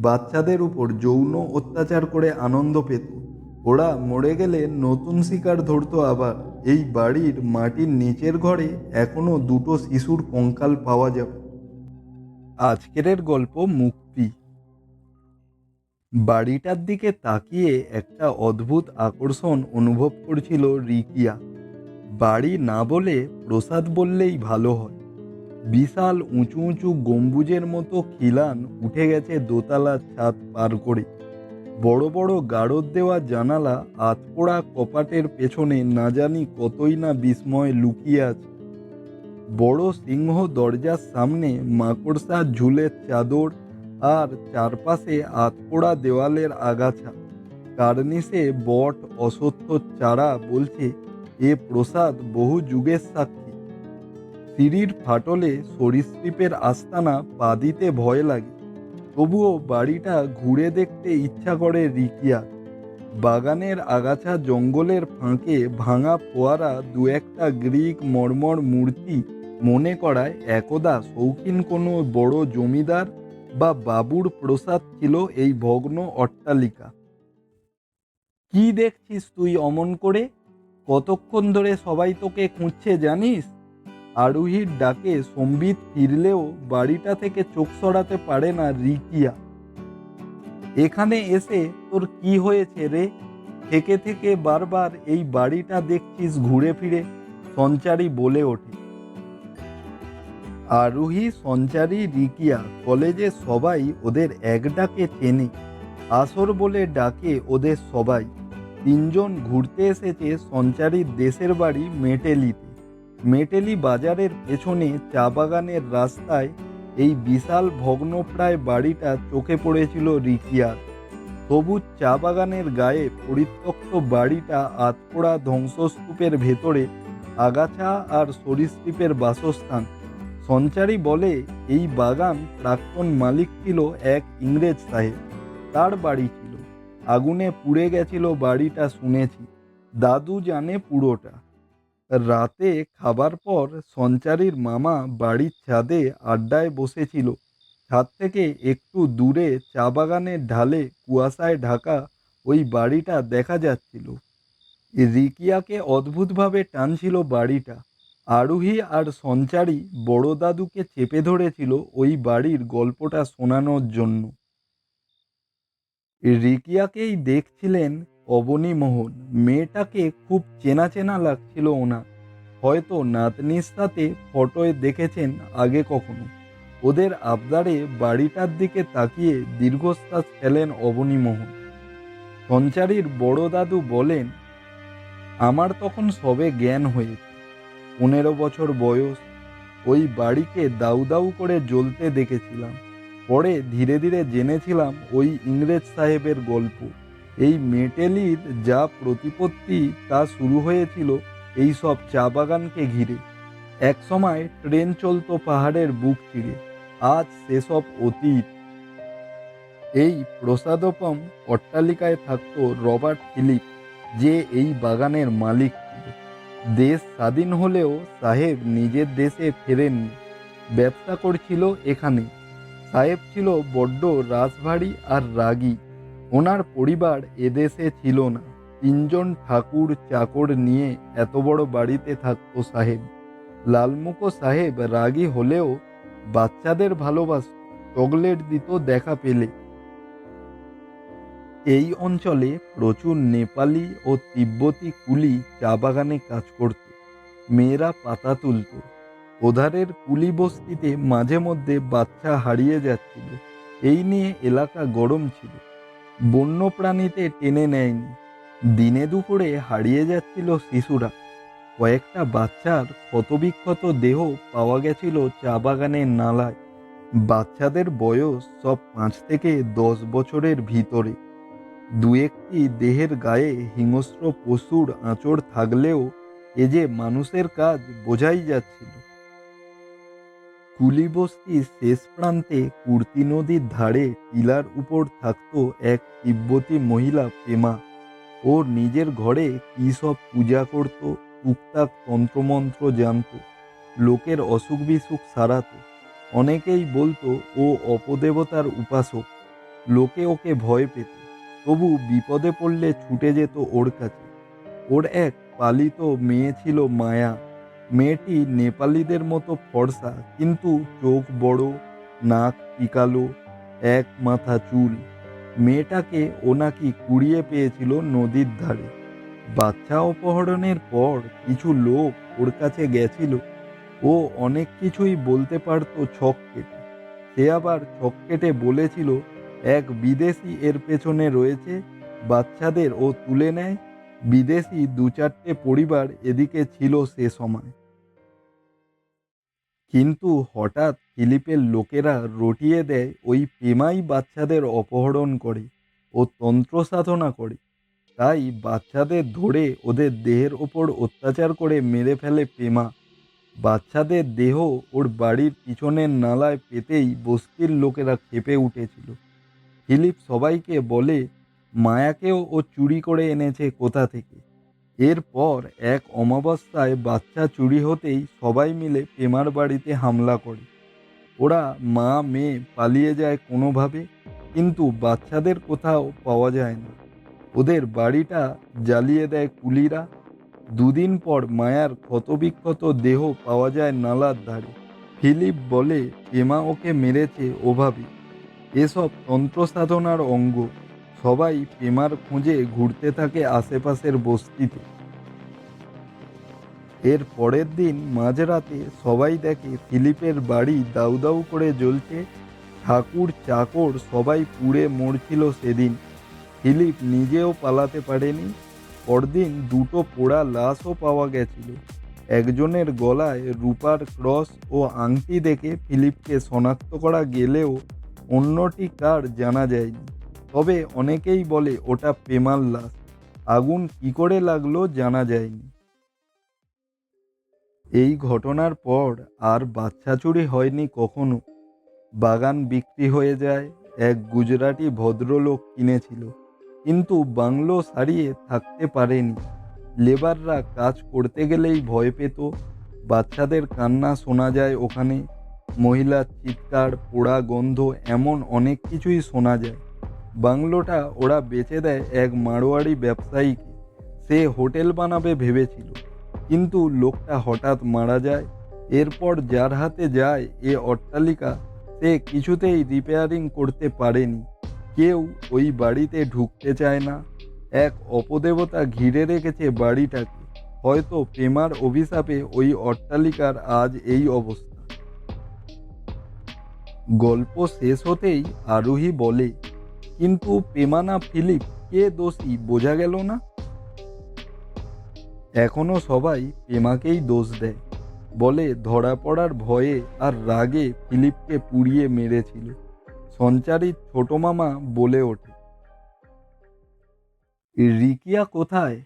বাচ্চাদের উপর যৌন অত্যাচার করে আনন্দ পেত। ওরা মরে গেলে নতুন শিকার ধরতো আবার। এই বাড়ির মাটির নিচের ঘরে এখনও দুটো শিশুর কঙ্কাল পাওয়া যাবে। আজকের গল্প মুক্তি। বাড়িটার দিকে তাকিয়ে একটা অদ্ভুত আকর্ষণ অনুভব করছিল রিকিয়া। বাড়ি না বলে প্রসাদ বললেই ভালো হয়। বিশাল উঁচু উঁচু গম্বুজের মতো খিলান উঠে গেছে দোতলার ছাদ পার করে। বড় বড় গাড়দ দেওয়া জানালা আতপোড়া কপাটের পেছনে না জানি কতই না বিস্ময় লুকিয়ে আছে। বড় সিংহ দরজার সামনে মাকড়সা ঝুলের চাদর আর চারপাশে আতপোড়া দেওয়ালের আগাছা। কার্নিসে বট অসত্য চারা বলছে, এ প্রসাদ বহু যুগের সাক্ষী। সিঁড়ির ফাটলে সরীসৃপের আস্তানা পা দিতে ভয় লাগে। তবুও বাড়িটা ঘুরে দেখতে ইচ্ছা করে রিকিয়া। বাগানের আগাছা জঙ্গলের ফাঁকে ভাঙা ফোয়ারা দু একটা গ্রিক মর্মর মূর্তি মনে করায় একদা শৌখিন কোনো বড় জমিদার বা বাবুর প্রসাদ ছিল এই ভগ্ন অট্টালিকা। কি দেখছিস তুই অমন করে? কতক্ষণ ধরে সবাই তোকে খুঁজছে জানিস? আরোহীর ডাকে সম্বিত ফিরলেও বাড়িটা থেকে চোখ সরাতে পারে না রিকিয়া। এখানে এসে তোর কি হয়েছে রে? থেকে থেকে বারবার এই বাড়িটা দেখছিস ঘুরে ফিরে, সঞ্চারী বলে ওঠে। আরোহী, সঞ্চারী, রিকিয়া কলেজে সবাই ওদের এক ডাকে চেনে। আসর বলে ডাকে ওদের সবাই। তিনজন ঘুরতে এসেছে সঞ্চারীর দেশের বাড়ি মেটেলিতে। মেটেলি বাজারের পেছনে চা বাগানের রাস্তায় এই বিশাল ভগ্নপ্রায় বাড়িটা চোখে পড়েছিল রিকিয়ার সবুজ চা বাগানের গায়ে পরিত্যক্ত বাড়িটা আতপোড়া ধ্বংসস্তূপের ভেতরে আগাছা আর সরীসৃপের বাসস্থান। সঞ্চারী বলে এই বাগান প্রাক্তন মালিক ছিল এক ইংরেজ সাহেব। তার বাড়ি ছিল। আগুনে পুড়ে গেছিল বাড়িটা শুনেছি। দাদু জানে পুরোটা। রাতে খাবার পর সঞ্চারীর মামা বাড়ির ছাদে আড্ডায় বসেছিল। ছাদ থেকে একটু দূরে চা বাগানের ঢালে কুয়াশায় ঢাকা ওই বাড়িটা দেখা যাচ্ছিল। রিকিয়াকে অদ্ভুতভাবে টানছিল বাড়িটা। আরোহী আর সঞ্চারী বড় দাদুকে চেপে ধরেছিল ওই বাড়ির গল্পটা শোনানোর জন্য। রিকিয়াকেই দেখছিলেন অবনীমোহন মেয়েটাকে খুব চেনা চেনা লাগছিল ওনার। হয়তো নাতনির সাথে ফটোয় দেখেছেন আগে কখনো। ওদের আবদারে বাড়িটার দিকে তাকিয়ে দীর্ঘশ্বাস ফেলেন অবনী মোহন। সঞ্চারীর বড় দাদু বলেন, আমার তখন সবে জ্ঞান হয়েছে। পনেরো বছর বয়স। ওই বাড়িকে দাউ দাউ করে জ্বলতে দেখেছিলাম। পরে ধীরে ধীরে জেনেছিলাম ওই ইংরেজ সাহেবের গল্প। এই মেটেলির যা প্রতিপত্তি তা শুরু হয়েছিল এই সব চা বাগানকে ঘিরে। এক সময় ট্রেন চলতো পাহাড়ের বুক চিড়ে আজ সেসব অতীত। এই প্রসাদপম অট্টালিকায় থাকত রবার্ট ফিলিপ, যে এই বাগানের মালিক ছিল। দেশ স্বাধীন হলেও সাহেব নিজের দেশে ফেরেননি। ব্যবসা করছিল এখানে। সাহেব ছিল বড্ড রাজভারী আর রাগী। ওনার পরিবার এদেশে ছিল না। তিনজন ঠাকুর চাকর নিয়ে এত বড় বাড়িতে থাকত সাহেব। লালমুখো সাহেব রাগী হলেও বাচ্চাদের ভালোবাসত চকলেট দিত দেখা পেলে। এই অঞ্চলে প্রচুর নেপালি ও তিব্বতী কুলি চা বাগানে কাজ করত। মেয়েরা পাতা তুলত। ওধারের কুলি বস্তিতে মাঝে মধ্যে বাচ্চা হারিয়ে যাচ্ছিল। এই নিয়ে এলাকা গরম ছিল। বন্য প্রাণীতে টেনে নেয়নি। দিনে দুপুরে হারিয়ে যাচ্ছিল শিশুরা। কয়েকটা বাচ্চার ক্ষতবিক্ষত দেহ পাওয়া গেছিল চা বাগানের নালায়। বাচ্চাদের বয়স সব পাঁচ থেকে দশ বছরের ভিতরে। দু একটি দেহের গায়ে হিংস্র পশুর আঁচড় থাকলেও এ যে মানুষের কাজ বোঝাই যাচ্ছিল। কুলিবস্তির শেষ প্রান্তে কুর্তি নদীর ধারে টিলার উপর থাকতো এক তিব্বতী মহিলা পেমা ওর নিজের ঘরে কী সব পূজা করত, টুকটাক তন্ত্রমন্ত্র জানত, লোকের অসুখ বিসুখ সারাতো। অনেকেই বলতো, ও অপদেবতার উপাসক, লোকে ওকে ভয় পেত, তবু বিপদে পড়লে ছুটে যেত ওর কাছে। ওর এক পালিত মেয়ে ছিল মায়া। মেয়েটি নেপালিদের মতো ফর্সা, কিন্তু চোখ বড়, নাক পিকালো, এক মাথা চুল। মেয়েটাকে ও নাকি কুড়িয়ে পেয়েছিল নদীর ধারে। বাচ্চা অপহরণের পর কিছু লোক ওর কাছে গেছিল। ও অনেক কিছুই বলতে পারতো ছক কেটে। সে আবার ছক কেটে বলেছিল, এক বিদেশি এর পেছনে রয়েছে, বাচ্চাদের ও তুলে নেয়। বিদেশি দু চারটে পরিবার এদিকে ছিল সে সময়। কিন্তু হঠাৎ ফিলিপের লোকেরা রটিয়ে দেয় ওই পেমাই বাচ্চাদের অপহরণ করে ও তন্ত্র সাধনা করে। তাই বাচ্চাদের ধরে ওদের দেহের ওপর অত্যাচার করে মেরে ফেলে পেমা বাচ্চাদের দেহ ওর বাড়ির পিছনের নালায় পেতেই বস্তির লোকেরা খেপে উঠেছিল। ফিলিপ সবাইকে বলে, মায়াকেও ও চুরি করে এনেছে কোথা থেকে? এরপর এক অমাবস্যায় বাচ্চা চুরি হতেই সবাই মিলে পেমার বাড়িতে হামলা করে। ওরা মা, মেয়ে পালিয়ে যায় কোনোভাবে, কিন্তু বাচ্চাদের কোথাও পাওয়া যায় না। ওদের বাড়িটা জ্বালিয়ে দেয় কুলিরা। দুদিন পর মায়ার ক্ষতবিক্ষত দেহ পাওয়া যায় নালার ধারে। ফিলিপ বলে পেমা ওকে মেরেছে ওভাবে এসব তন্ত্র সাধনার অঙ্গ। সবাই প্রেমার খোঁজে ঘুরতে থাকে আশেপাশের বস্তিতে। এর পরের দিন মাঝরাতে সবাই দেখে ফিলিপের বাড়ি দাউ দাউ করে জ্বলছে। ঠাকুর চাকর সবাই পুড়ে মরছিল সেদিন। ফিলিপ নিজেও পালাতে পারেনি। পরদিন দুটো পোড়া লাশও পাওয়া গেছিল। একজনের গলায় রূপার ক্রস ও আংটি দেখে ফিলিপকে শনাক্ত করা গেলেও অন্যটি কার জানা যায়নি। তবে অনেকেই বলে, ওটা পেমার লাশ। আগুন কী করে লাগল জানা যায়নি। এই ঘটনার পর আর বাচ্চা চুরি হয়নি কখনো। বাগান বিক্রি হয়ে যায়, এক গুজরাটি ভদ্রলোক কিনেছিল, কিন্তু বাংলো সারিয়ে থাকতে পারেনি। লেবাররা কাজ করতে গেলেই ভয় পেত। বাচ্চাদের কান্না শোনা যায় ওখানে। মহিলার চিৎকার, পোড়া গন্ধ, এমন অনেক কিছুই শোনা যায়। বাংলোটা ওরা বেচে দেয় এক মারোয়াড়ি ব্যবসায়ীকে। সে হোটেল বানাবে ভেবেছিল। কিন্তু লোকটা হঠাৎ মারা যায়। এরপর যার হাতে যায় এ অট্টালিকা, সে কিছুতেই রিপেয়ারিং করতে পারেনি। কেউ ওই বাড়িতে ঢুকতে চায় না। এক অপদেবতা ঘিরে রেখেছে বাড়িটাকে। হয়তো প্রেমার অভিশাপে ওই অট্টালিকার আজ এই অবস্থা। গল্প শেষ হতেই আরোহী বলে কিন্তু পেমানা ফিলিপ, কে দোষী? বোঝা গেল না। এখনও সবাই পেমাকেই দোষ দেয়। বলে ধরা পড়ার ভয়ে আর রাগে ফিলিপকে পুড়িয়ে মেরেছিল। সঞ্চারিত ছোট মামা বলে ওঠে, রিকিয়া কোথায়?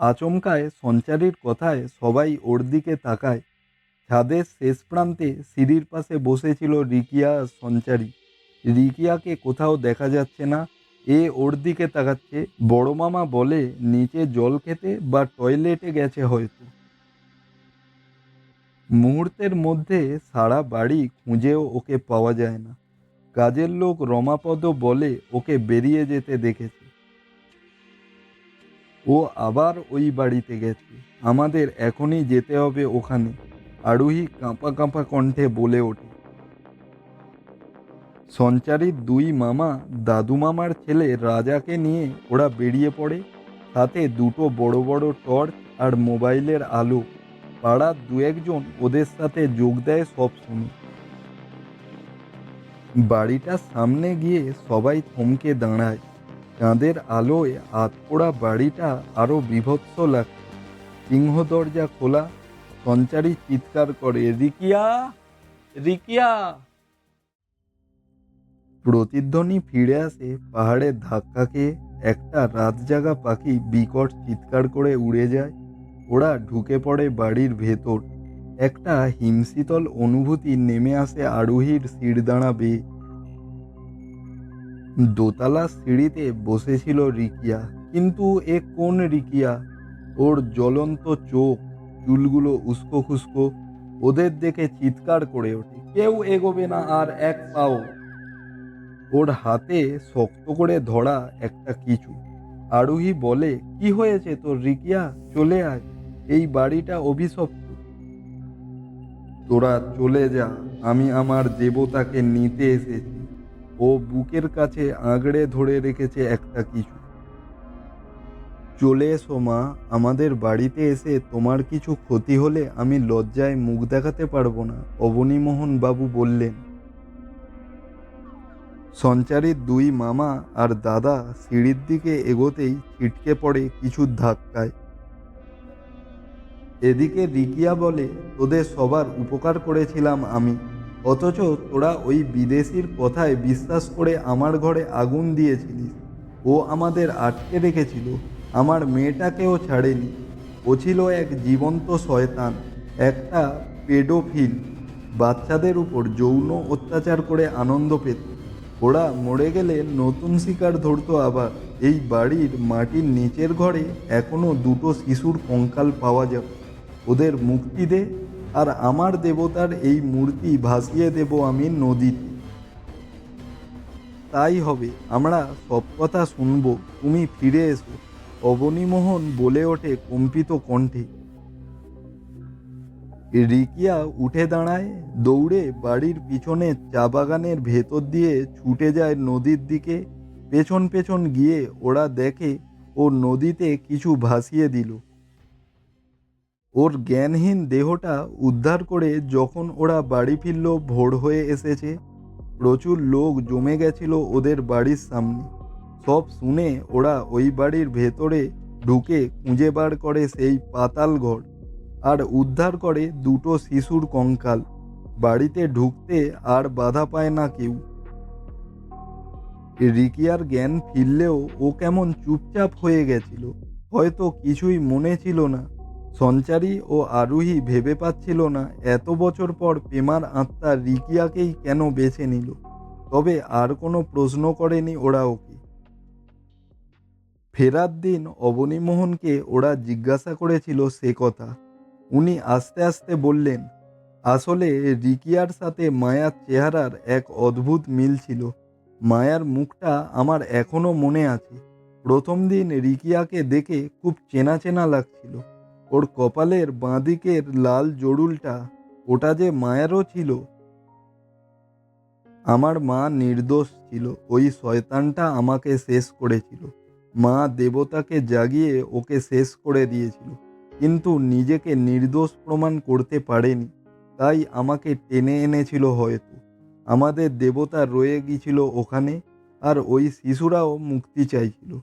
আচমকায় সঞ্চারীর কথায় সবাই ওর দিকে তাকায়। ছাদের শেষ প্রান্তে সিঁড়ির পাশে বসেছিল রিকিয়া সঞ্চারী। রিকিয়াকে কোথাও দেখা যাচ্ছে না, এ ওর দিকে তাকাচ্ছে। বড় মামা বলে, নিচে জল খেতে বা টয়লেটে গেছে হয়তো। মুহূর্তের মধ্যে সারা বাড়ি খুঁজেও ওকে পাওয়া যায় না। কাজের লোক রমাপদ বলে, ওকে বেরিয়ে যেতে দেখেছে। ও আবার ওই বাড়িতে গেছে। আমাদের এখনই যেতে হবে ওখানে। আরোহী কাঁপা কাঁপা কণ্ঠে বলে ওঠে। সঞ্চারীর দুই মামা দাদু মামার ছেলে রাজাকে নিয়ে ওরা বেরিয়ে পড়ে। সাথে দুটো বড় বড় টর্চ আর মোবাইলের আলো। পাড়ার দু একজন ওদের সাথে যোগ দেয় সব সময়। বাড়িটার সামনে গিয়ে সবাই থমকে দাঁড়ায়। চাঁদের আলোয় আতপোড়া বাড়িটা আরও বিভৎস লাগছে। সিংহ দরজা খোলা। সঞ্চারী চিৎকার করে, রিকিয়া রিকিয়া! প্রতিধ্বনি ফিরে আসে পাহাড়ের ধাক্কা খেয়ে একটা রাত জাগা পাখি বিকট চিৎকার করে উড়ে যায়, ওরা ঢুকে পড়ে বাড়ির ভেতর। একটা হিমশীতল অনুভূতি নেমে আসে আরোহীর শিরদাঁড়া বেয়ে। দোতলা সিঁড়িতে বসেছিল রিকিয়া, কিন্তু এ কোন রিকিয়া? ওর জ্বলন্ত চোখ, চুলগুলো উস্কো খুস্কো ওদের দেখে চিৎকার করে ওঠে, কেউ এগোবে না আর এক পাও। ওর হাতে শক্ত করে ধরা একটা কিছু আরোহী বলে, কি হয়েছে তোর রিকিয়া? চলে আয়। এই বাড়িটা অভিশপ্ত। তোরা চলে যা। আমি আমার দেবতাকে নিতে এসেছি। ও বুকের কাছে আঁকড়ে ধরে রেখেছে একটা কিছু চলে এসো মা। আমাদের বাড়িতে এসে তোমার কিছু ক্ষতি হলে আমি লজ্জায় মুখ দেখাতে পারব না। অবনীমোহন বাবু বললেন সঞ্চারীর দুই মামা আর দাদা সিঁড়ির দিকে এগোতেই ছিটকে পড়ে কিছু ধাক্কায়। এদিকে রিকিয়া বলে, তোদের সবার উপকার করেছিলাম আমি। অথচ তোরা ওই বিদেশির কথায় বিশ্বাস করে আমার ঘরে আগুন দিয়েছিলিস। ও আমাদের আটকে রেখেছিল। আমার মেয়েটাকেও ছাড়েনি। ও ছিল এক জীবন্ত শয়তান, একটা পেডোফিল। বাচ্চাদের উপর যৌন অত্যাচার করে আনন্দ পেত। ওরা মরে গেলে নতুন শিকার ধরতো আবার। এই বাড়ির মাটির নিচের ঘরে এখনও দুটো শিশুর কঙ্কাল পাওয়া যাবে ওদের মুক্তি দে, আর আমার দেবতার এই মূর্তি ভাসিয়ে দেব আমি নদীতে। তাই হবে, আমরা সব কথা শুনব, তুমি ফিরে এসো। অবনীমোহন বলে ওঠে কম্পিত কণ্ঠে। রিকিয়া উঠে দাঁড়ায়, দৌড়ে বাড়ির পিছনে চা বাগানের ভেতর দিয়ে ছুটে যায় নদীর দিকে। পেছন পেছন গিয়ে ওরা দেখে, ও নদীতে কিছু ভাসিয়ে দিল। ওর জ্ঞানহীন দেহটা উদ্ধার করে যখন ওরা বাড়ি ফিরল, ভোর হয়ে এসেছে। প্রচুর লোক জমে গেছিল ওদের বাড়ির সামনে। সব শুনে ওরা ওই বাড়ির ভেতরে ঢুকে খুঁজে বার করে সেই পাতাল ঘর। আর উদ্ধার করে দুটো শিশুর কঙ্কাল। বাড়িতে ঢুকতে আর বাধা পায় না কেউ। রিকিয়ার জ্ঞান ফিরলেও ও কেমন চুপচাপ হয়ে গেছিল, হয়তো কিছুই মনে ছিল না। সঞ্চারী ও আরোহী ভেবে পাচ্ছিল না এত বছর পর পেমার আত্মা রিকিয়াকেই কেন বেছে নিল। তবে আর কোনো প্রশ্ন করেনি ওরা ওকে। ফেরার দিন অবনীমোহনকে ওরা জিজ্ঞাসা করেছিল সে কথা। উনি আস্তে আস্তে বললেন, আসলে রিকিয়ার সাথে মায়ার চেহারার এক অদ্ভুত মিল ছিল। মায়ার মুখটা আমার এখনও মনে আছে। প্রথম দিন রিকিয়াকে দেখে খুব চেনা চেনা লাগছিল। ওর কপালের বাঁদিকের লাল জড়ুলটা ওটা যে মায়ারও ছিল। আমার মা নির্দোষ ছিল। ওই শয়তানটা আমাকে শেষ করেছিল। মা দেবতাকে জাগিয়ে ওকে শেষ করে দিয়েছিল। কিন্তু নিজেকে নির্দোষ প্রমাণ করতে পারেনি। তাই আমাকে টেনে এনেছিল হয়তো। আমাদের দেবতা রয়ে গিয়েছিল ওখানে আর ওই শিশুরাও মুক্তি চাইছিল।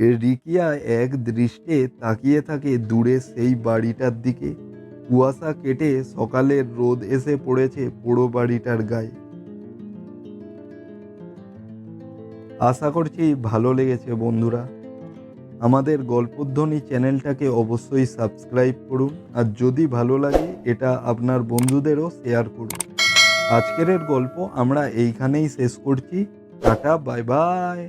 রিকিয়া এক দৃষ্টে তাকিয়ে থাকে দূরে সেই বাড়িটার দিকে। কুয়াশা কেটে সকালের রোদ এসে পড়েছে পোড়ো বাড়িটার গায়ে। আশা করছি ভালো লেগেছে বন্ধুরা। আমাদের গল্পধ্বনি চ্যানেলটাকে অবশ্যই সাবস্ক্রাইব করুন, আর যদি ভালো লাগে, এটা আপনার বন্ধুদেরও শেয়ার করুন। আজকের গল্প আমরা এইখানেই শেষ করছি। টাটা, বাই বাই।